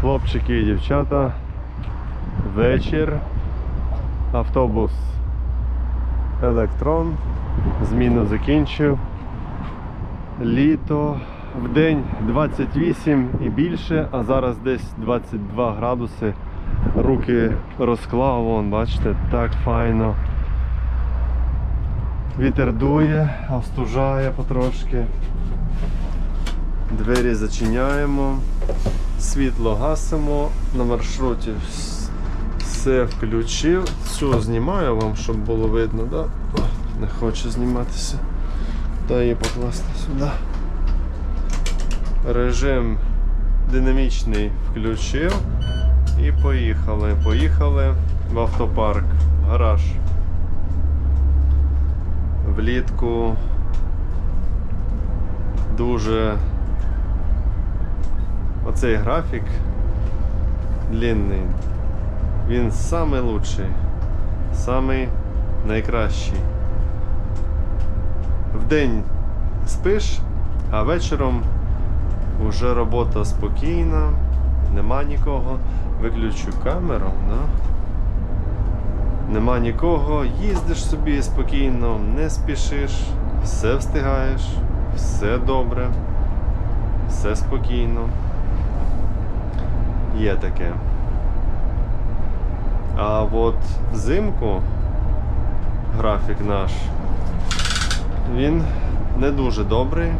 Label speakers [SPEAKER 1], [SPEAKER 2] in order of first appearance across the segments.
[SPEAKER 1] Хлопчики і дівчата. Вечір. Автобус Електрон. Зміну закінчив. Літо. В день 28 і більше, а зараз десь 22 градуси. Руки розклав, вон, бачите, так файно. Вітер дує, остужає потрошки. Двері зачиняємо, світло гасимо, на маршруті все включив. Цю знімаю вам, щоб було видно, да? Не хоче зніматися. Дай її покласти сюди. Режим динамічний включив і поїхали. Поїхали в автопарк, в гараж. Влітку дуже оцей графік длинний. Він самий лучший, самий найкращий. Вдень спиш, а вечором вже робота спокійна, нема нікого. Виключу камеру, да? нема нікого, їздиш собі спокійно, не спішиш, все встигаєш, все добре, все спокійно. Є таке. А от взимку графік наш, він не дуже добрий.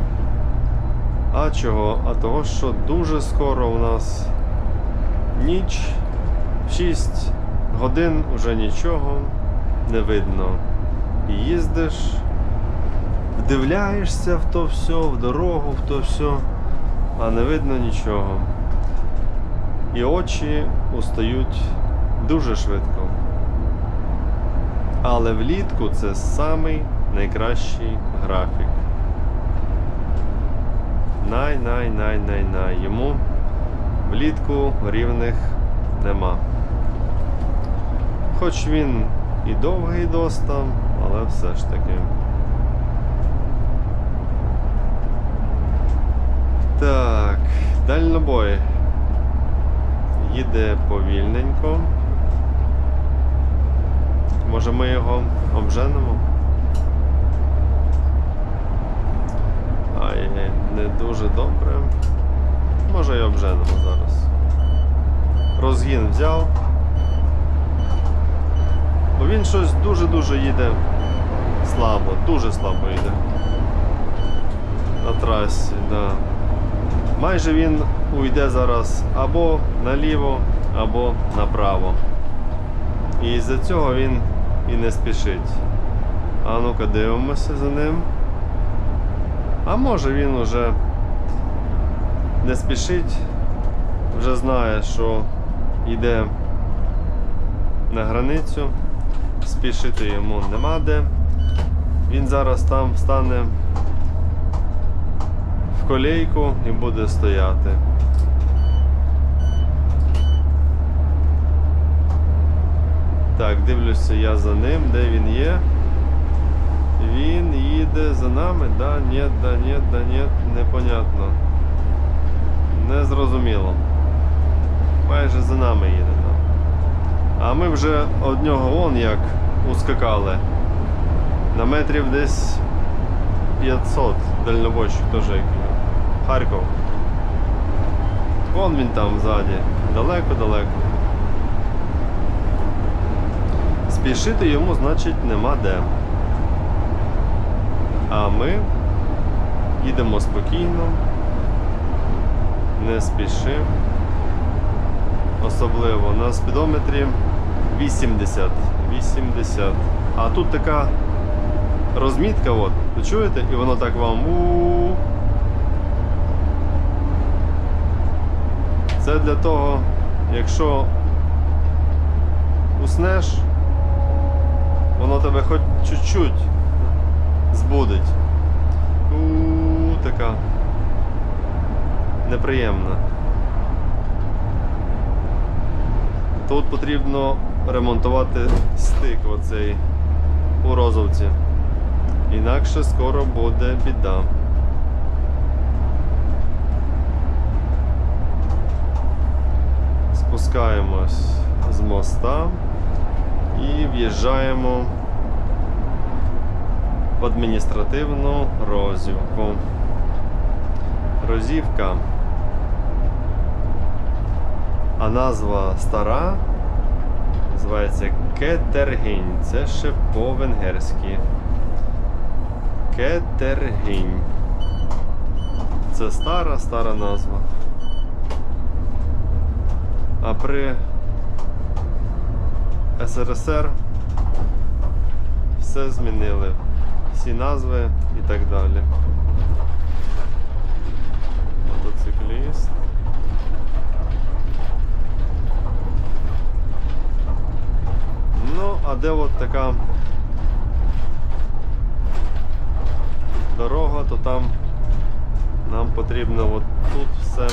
[SPEAKER 1] А чого? А того, що дуже скоро у нас ніч, 6 годин уже нічого не видно. Їздиш, вдивляєшся в то все, в дорогу, в то все, а не видно нічого. І очі устають дуже швидко. Але влітку це самий найкращий графік. Най-най-най-най-най. Йому влітку рівних нема. Хоч він і довгий доста, але все ж таки. Так, дальнобой. Їде повільненько. Може ми його обженемо? Ай, не дуже добре. Може і обженемо зараз. Розгін взяв. Бо він щось дуже-дуже їде слабо, дуже слабо їде. На трасі, да. Майже він уйде зараз або наліво, або направо. І з-за цього він і не спішить. А ну-ка дивимося за ним. А може він уже не спішить, вже знає, що йде на границю, спішити йому нема де. Він зараз там встане в колейку і буде стояти. Так, дивлюся я за ним, де він є. Він їде за нами, да, ні, да, ні, да, ні, непонятно. Не зрозуміло. Майже за нами їде. А ми вже од нього вон як ускакали. На метрів десь 500 дальнобойщик теж як. Харків. Вон він там ззаді. Далеко-далеко. Спішити йому, значить, нема де. А ми їдемо спокійно, не спішимо. Особливо на спідометрі 80. 80. А тут така розмітка, от, ви чуєте? І воно так вам. у Це для того, якщо уснеш, воно тебе хоч чуть-чуть збудить. У така неприємна. Тут потрібно ремонтувати стик оцей у розовці. Інакше скоро буде біда. спускаємось з моста і в'їжджаємо в адміністративну розівку. Розівка. А назва стара називається Кетергінь. Це ще по-венгерськи. Кетергінь. Це стара, стара назва. А при СРСР все змінили. Всі назви і так далі. Мотоцикліст. Ну, а де от така дорога, то там нам потрібно от тут все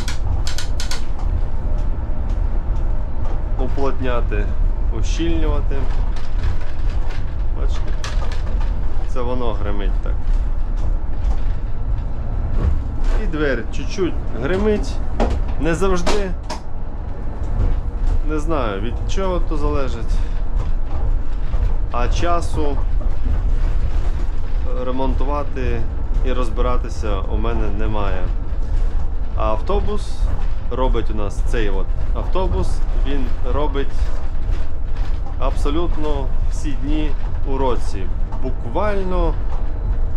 [SPEAKER 1] уплотняти, ущільнювати. Бачите? Це воно гримить так. І двері чуть-чуть гримить. Не завжди. Не знаю від чого то залежить. А часу ремонтувати і розбиратися у мене немає. А автобус робить у нас цей от автобус, він робить абсолютно всі дні у році. Буквально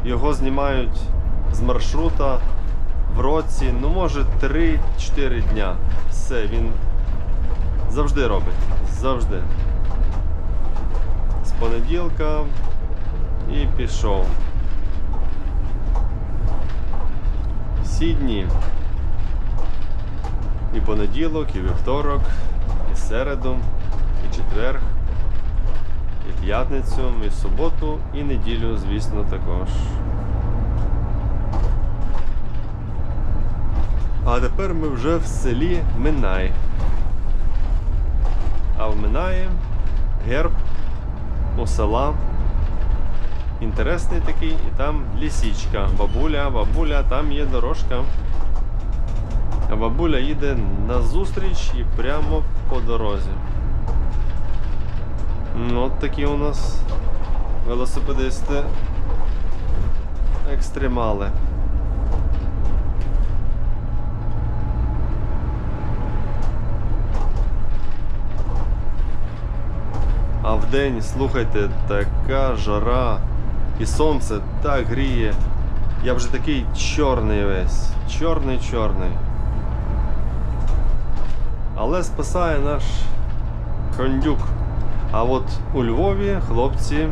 [SPEAKER 1] його знімають з маршрута в році, ну може 3-4 дня. Все, він завжди робить. Завжди. З понеділка і пішов. Всі дні. І понеділок, і вівторок, і середу, і четверг, і п'ятницю, і суботу, і неділю, звісно, також. А тепер ми вже в селі Минай. А в Минаї герб у села. Інтересний такий, і там лісічка. Бабуля, бабуля, там є дорожка. А бабуля їде назустріч і прямо по дорозі. Ну, от такі у нас велосипедисти екстремали. А вдень, слухайте, така жара і сонце так гріє. Я вже такий чорний весь. Чорний, чорний. Але спасає наш кондюк. А от у Львові хлопці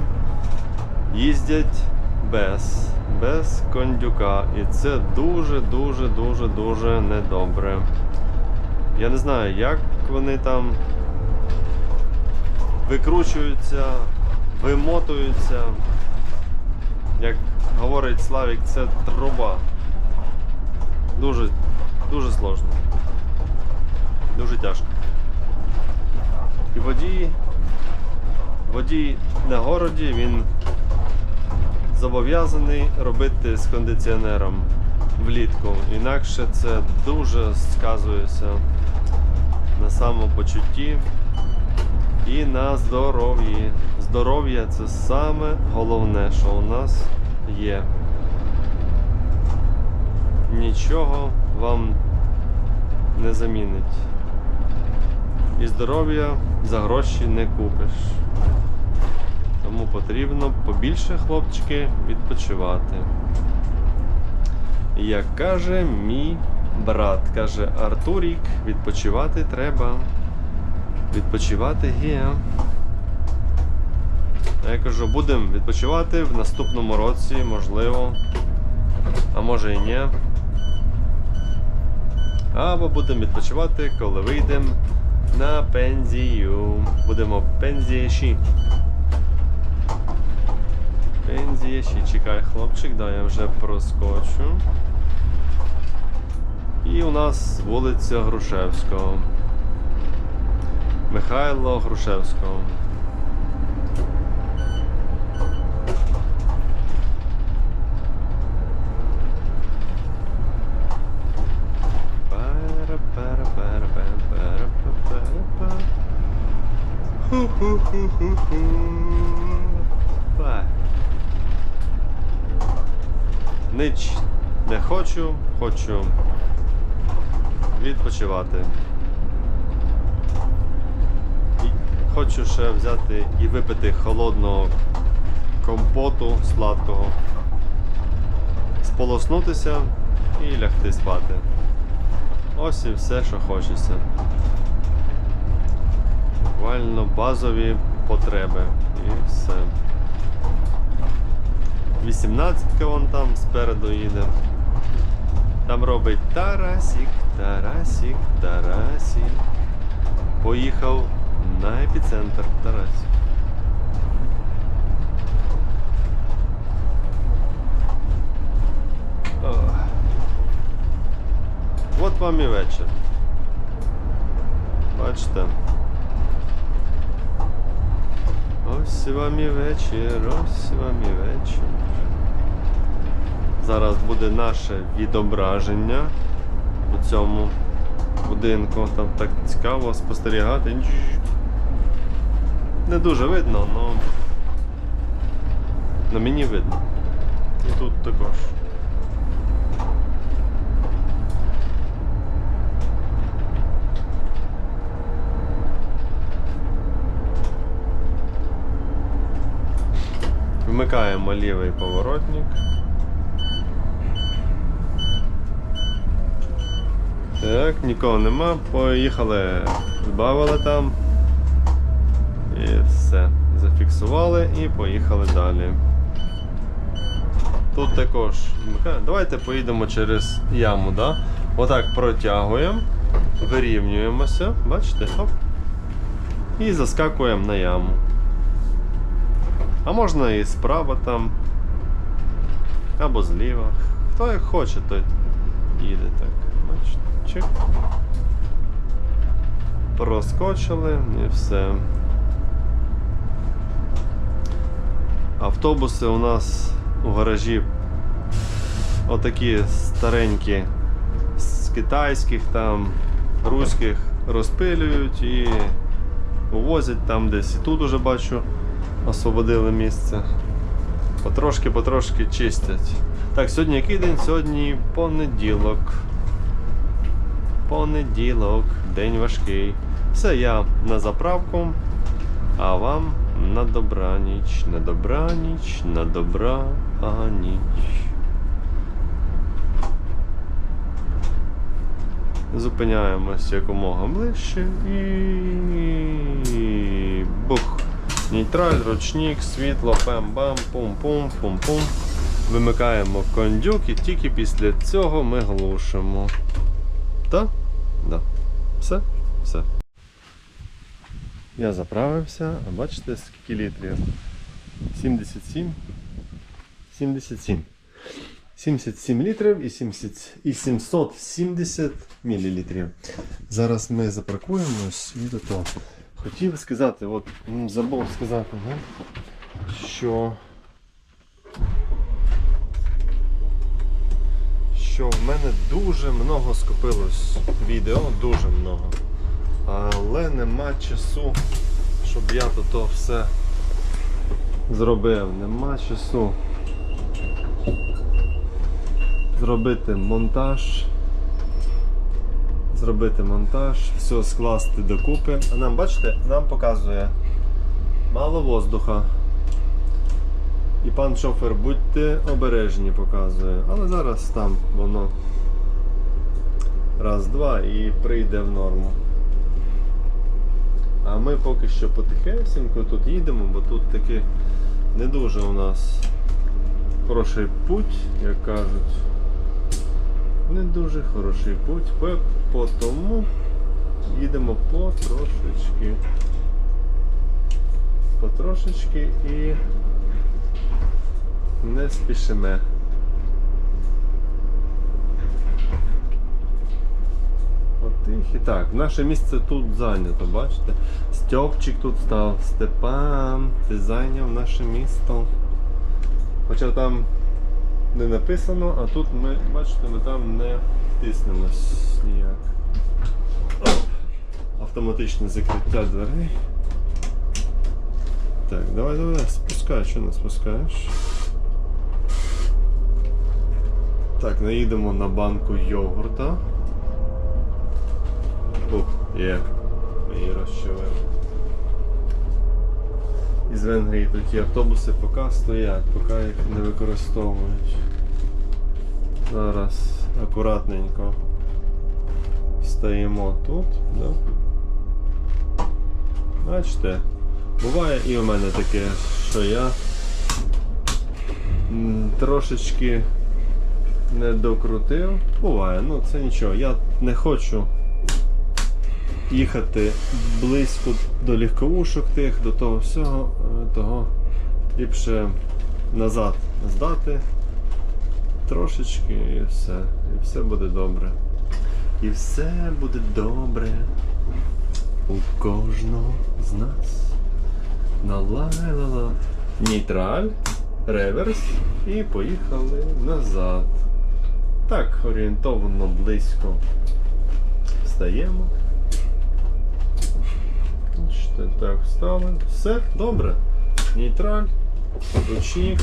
[SPEAKER 1] їздять без, без кондюка. І це дуже-дуже дуже дуже недобре. Я не знаю, як вони там викручуються, вимотуються. Як говорить Славік, це труба. Дуже, дуже сложно. Дуже тяжко. І водій, водій на городі він зобов'язаний робити з кондиціонером влітку. Інакше це дуже сказується на самопочутті і на здоров'ї. Здоров'я це саме головне, що у нас є. Нічого вам не замінить. І здоров'я за гроші не купиш. Тому потрібно побільше хлопчики відпочивати. Як каже мій брат, каже Артурік, відпочивати треба. Відпочивати є. А Я кажу, будемо відпочивати в наступному році, можливо. А може і ні. Або будемо відпочивати, коли вийдемо на пензію. Будемо пензієші. Пензієші. Чекай, хлопчик, да, я вже проскочу. І у нас вулиця Грушевського. Михайло Грушевського. Ху-ху-ху-ху-ху. Так. Нич не хочу, хочу відпочивати. І хочу ще взяти і випити холодного компоту сладкого, сполоснутися і лягти спати. Ось і все, що хочеться. Буквально базові потреби. І все. 18 вон там спереду їде. Там робить Тарасік, Тарасік, Тарасік. Поїхав на епіцентр Тарасік. От вам і вечір. Бачите. Ось вам і вечір, ось вам і вечір. Зараз буде наше відображення у цьому будинку. Там так цікаво спостерігати. Не дуже видно, але мені видно. І тут також. Вмикаємо лівий поворотник. Так, нікого нема, поїхали, збавили там. І все. Зафіксували і поїхали далі. Тут також вмикаємо. Давайте поїдемо через яму, да? Отак протягуємо, вирівнюємося, бачите, оп. І заскакуємо на яму. А можна і справа там. Або зліва. Хто як хоче, той їде так. Бачите, чик. Проскочили і все. Автобуси у нас у гаражі отакі старенькі з китайських там, руських розпилюють і увозять там десь. І тут уже бачу освободили місце. Потрошки-потрошки чистять. Так, сьогодні який день? Сьогодні понеділок. Понеділок, день важкий. Все, я на заправку, а вам на добраніч, на добраніч, на добра ніч. Зупиняємось якомога ближче і бух. Нейтраль, ручник, світло, бам-бам, пум-пум, пум-пум. Вимикаємо кондюк і тільки після цього ми глушимо. Так? Да. Все? Все. Я заправився, а бачите скільки літрів? 77. 77. 77 літрів і, 70, і 770 мілілітрів. Зараз ми запаркуємось і до того. Хотів сказати, от забув сказати, да? що що в мене дуже много скопилось відео, дуже много. Але нема часу, щоб я то, то все зробив. Нема часу зробити монтаж. Зробити монтаж, все скласти докупи. А нам, бачите, нам показує мало воздуха. І пан шофер, будьте обережні, показує. Але зараз там воно раз-два і прийде в норму. А ми поки що потихесенько тут їдемо, бо тут таки не дуже у нас хороший путь, як кажуть. Не дуже хороший путь, по- тому їдемо потрошечки. Потрошечки і не спішимо. Потихі. Так, наше місце тут зайнято, бачите? Стьопчик тут став. Степан, ти зайняв наше місто. Хоча там не написано, а тут ми, бачите, ми там не втиснемось ніяк. Автоматичне закриття дверей. Так, давай, давай, спускай, що не спускаєш. Так, наїдемо на банку йогурта. Ух, є. Ми її розчавили. Із Венгрії тут ті автобуси поки стоять, поки їх не використовують. Зараз акуратненько стаємо тут. Да? Бачите, буває і у мене таке, що я трошечки не докрутив. Буває, ну це нічого. Я не хочу їхати близько до легковушок тих, до того всього, е, того ліпше назад здати трошечки і все. І все буде добре. І все буде добре у кожного з нас. На. Нейтраль, реверс і поїхали назад. Так, орієнтовно близько встаємо. Так, встали. Все, добре. Нейтраль, ручник.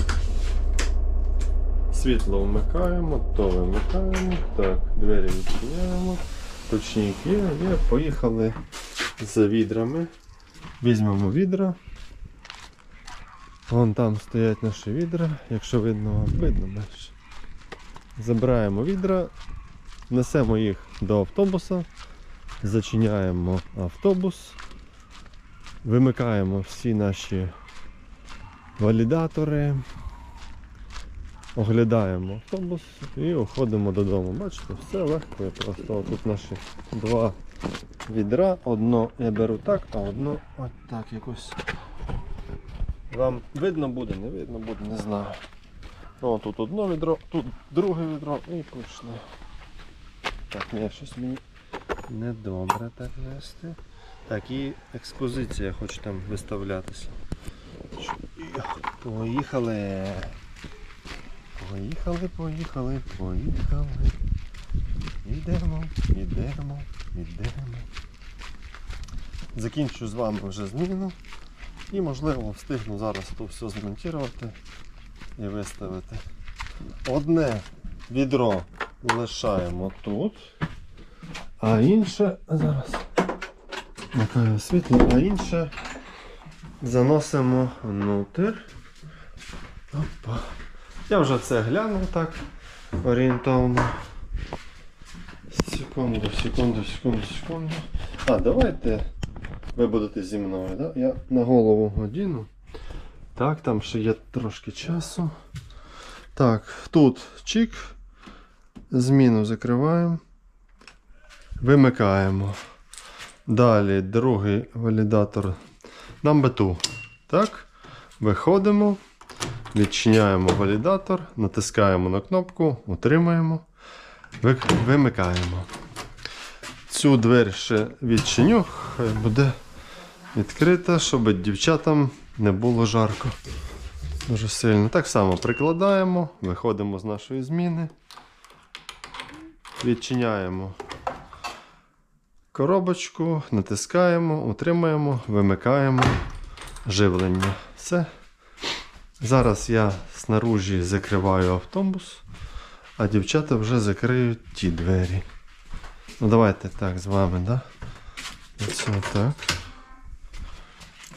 [SPEAKER 1] Світло вмикаємо, то вимикаємо. Так, двері відчиняємо. Ручник є, є. Поїхали за відрами. Візьмемо відра. Вон там стоять наші відра, якщо видно видно менше. Забираємо відра, несемо їх до автобуса, зачиняємо автобус, вимикаємо всі наші валідатори, оглядаємо автобус і уходимо додому. Бачите, все легко і просто. Тут наші два відра. Одно я беру так, а одно от так якось. Вам видно буде, не видно буде, не знаю. О, тут одно відро, тут друге відро і пішли. Так, ні, щось мені недобре так вести. Так, і експозиція хоче там виставлятися. Поїхали. Поїхали, поїхали, поїхали. Йдемо, йдемо, йдемо. Закінчу з вами вже зміну. І можливо встигну зараз то все змонтувати і виставити. Одне відро лишаємо тут, а інше зараз вмикаю світло, а інше заносимо внутрь. Опа. Я вже це глянув так орієнтовно. Секунду, секунду, секунду, секунду. А, давайте ви будете зі мною, да? Я на голову одіну. Так, там ще є трошки часу. Так, тут чик. Зміну закриваємо. Вимикаємо. Далі другий валідатор на бету. Так. Виходимо. Відчиняємо валідатор, натискаємо на кнопку, утримуємо, вимикаємо. Цю двері ще відчиню, хай буде відкрита, щоб дівчатам не було жарко. Дуже сильно. Так само прикладаємо, виходимо з нашої зміни. Відчиняємо коробочку, натискаємо, утримуємо, вимикаємо живлення. Все. Зараз я снаружі закриваю автобус, а дівчата вже закриють ті двері. Ну давайте так з вами, да? Оце так.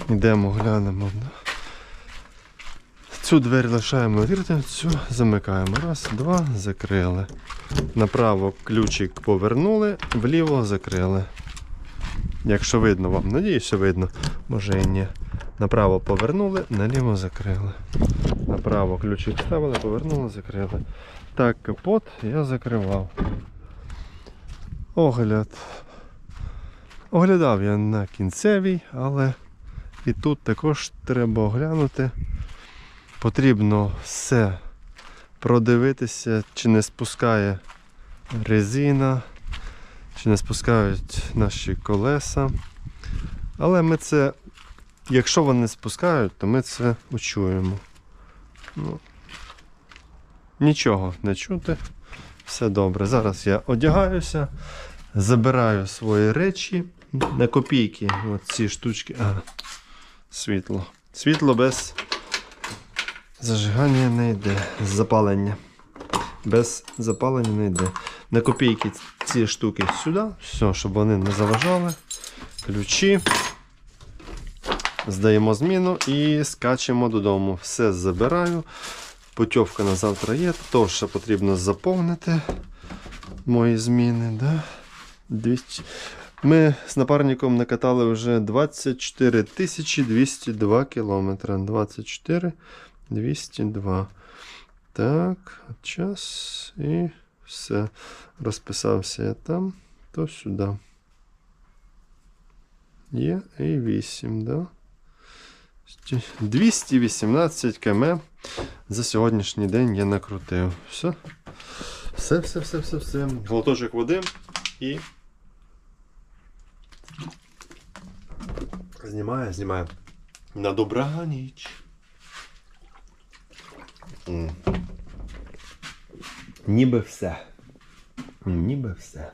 [SPEAKER 1] Йдемо, глянемо. Да? Цю двері лишаємо відкрити, цю замикаємо. Раз, два, закрили. Направо ключик повернули, вліво закрили. Якщо видно вам, надіюсь, що видно, може і ні. Направо повернули, наліво закрили. Направо ключик ставили, повернули, закрили. Так, капот я закривав. Огляд. Оглядав я на кінцевій, але і тут також треба оглянути. Потрібно все продивитися, чи не спускає резина, чи не спускають наші колеса. Але ми це, якщо вони спускають, то ми це учуємо. Ну, нічого не чути. Все добре. Зараз я одягаюся, забираю свої речі на копійки. От ці штучки. А, світло. Світло без зажигання не йде. Запалення. Без запалення не йде. На копійки ці штуки сюди, все, щоб вони не заважали. Ключі. Здаємо зміну і скачемо додому. Все забираю. Путівка на завтра є. То ще потрібно заповнити мої зміни. Да? 200. Ми з напарником накатали вже 24 202 кілометри. 24 202. Так, час і все. Розписався я там, то сюди. Є і 8, да? 218 км за сьогоднішній день я накрутив. Все. Все, все, все, все, все. Глоточок води і. Знімаю, знімаю. На добраніч. Ніби все. Ніби все.